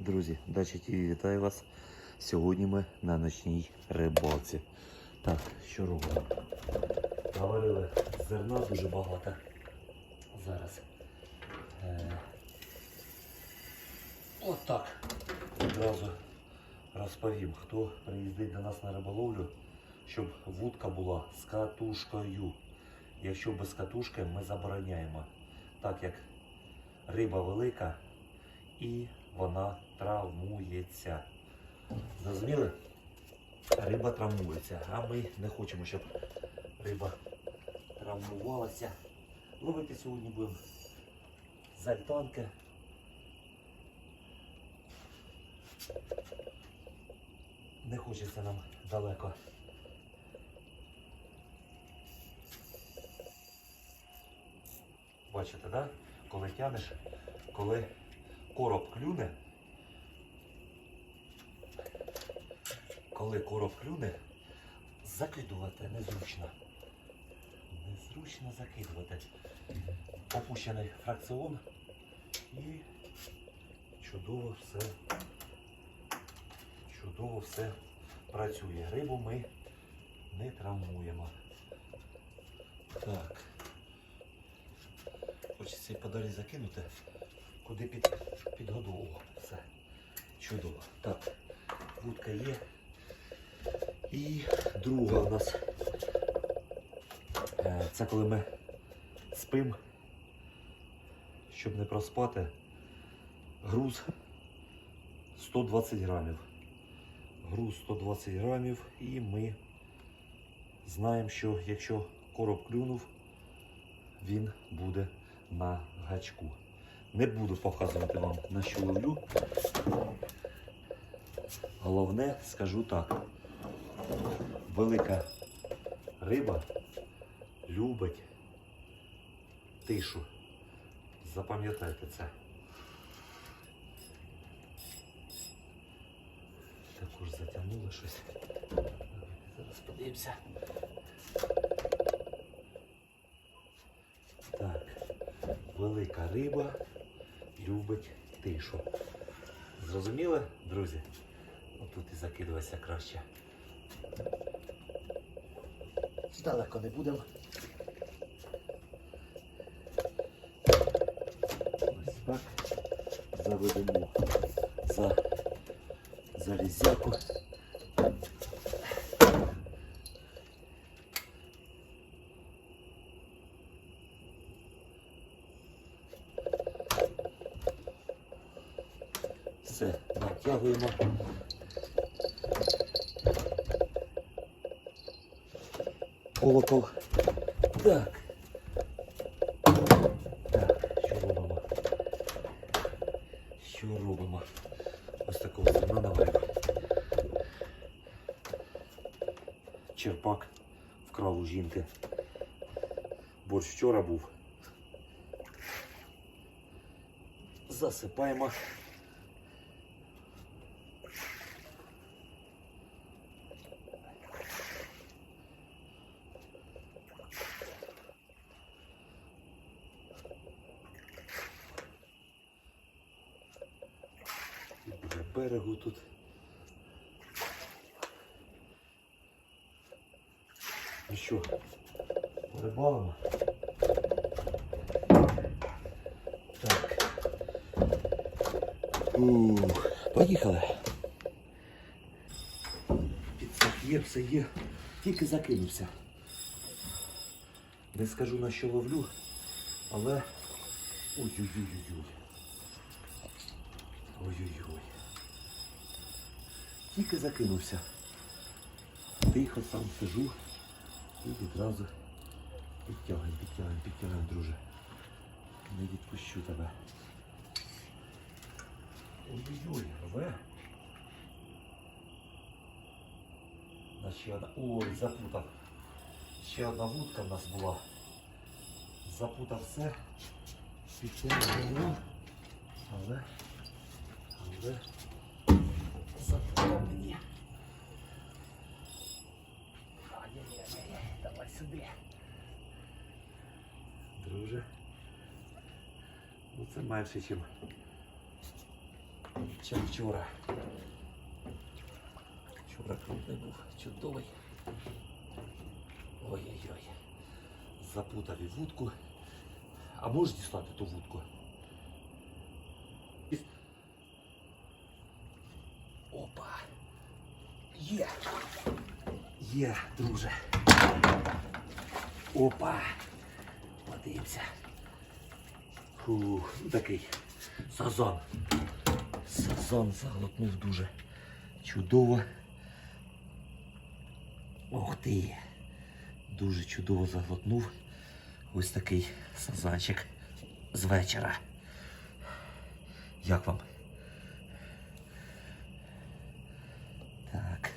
Друзі, Дача ТВ вітаю вас. Сьогодні ми на ночній рибалці. Так, що робимо? Наварили зерна дуже багато. Зараз. Е... Отак. Одразу розповім, хто приїздить до нас на риболовлю, щоб вудка була з катушкою. Якщо без катушки, ми забороняємо. Так як риба велика і вона травмується. Зрозуміли? Риба травмується, а ми не хочемо, щоб риба травмувалася. Ловити сьогодні будемо з альтанки. Не хочеться нам далеко. Бачите, да? Коли тянеш, коли короб клюне, коли короб клюне, закидувати незручно. Незручно закидувати. Опущений фракціон і чудово все. Чудово все працює. Рибу ми не травмуємо. Так. Хочеться і подалі закинути, куди під, підгодовував. Все. Чудово. Так, вудка є. І друга у нас. е, Це коли ми спимо, щоб не проспати. Груз 120 грамів. Груз 120 грамів і ми знаємо, що якщо короб клюнув, він буде на гачку. Не буду показувати вам на що ловлю. Головне, скажу так. Велика риба любить тишу. Запам'ятайте це. Також затягнуло щось. Зараз подивимося. Так, велика риба любить тишу. Зрозуміли, друзі? Отут і закидувайся краще. Далеко не будемо. Ось так. Заведемо за залізяку. Все, натягуємо. Колокол. Так. Так, що робимо? Що робимо? Ось такого зерна наварив. Черпак вкрав у жінки. Борщ вчора був. Засипаємо. І біля берегу тут. Ну що, рибалимо? Так. Ух, поїхали. Підсак є, все є. Тільки закинувся. Не скажу на що ловлю, але... Ой-ой-ой-ой. Ой-ой-ой. Тільки закинувся. Тихо сам сижу і відразу підтягуємо, підтягуємо, підтягуємо, друже. Не відпущу тебе. Ой-ой-ой, рве. Ще одна. Ой, запутав. Ще одна вудка в нас була. Запутав все. Підтягуємо. Але але Друже. Ну це менше, ніж чим вчора. Вчора крупний був чудовий. Ой-ой-ой. Запутав і вудку. А можеш дістати ту вудку? Іс- Опа. Є. Є, друже. Опа. Подивимося. Фух, такий сазан. Сазан заглотнув дуже чудово. Ох ти. Дуже чудово заглотнув. Ось такий сазанчик з вечора. Як вам? Так.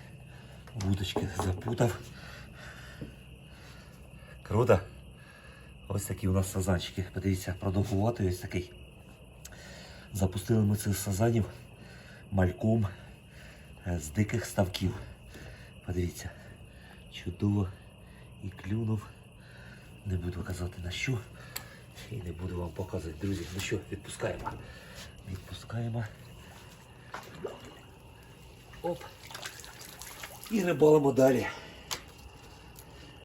Вудочки запутав. Круто. Ось такі у нас сазанчики. Подивіться, продовгуватий ось такий. Запустили ми цих сазанів мальком е, з диких ставків. Подивіться, чудово і клюнув. Не буду казати на що. І не буду вам показувати, друзі. Ну що, відпускаємо. Відпускаємо. Оп. І рибалимо далі.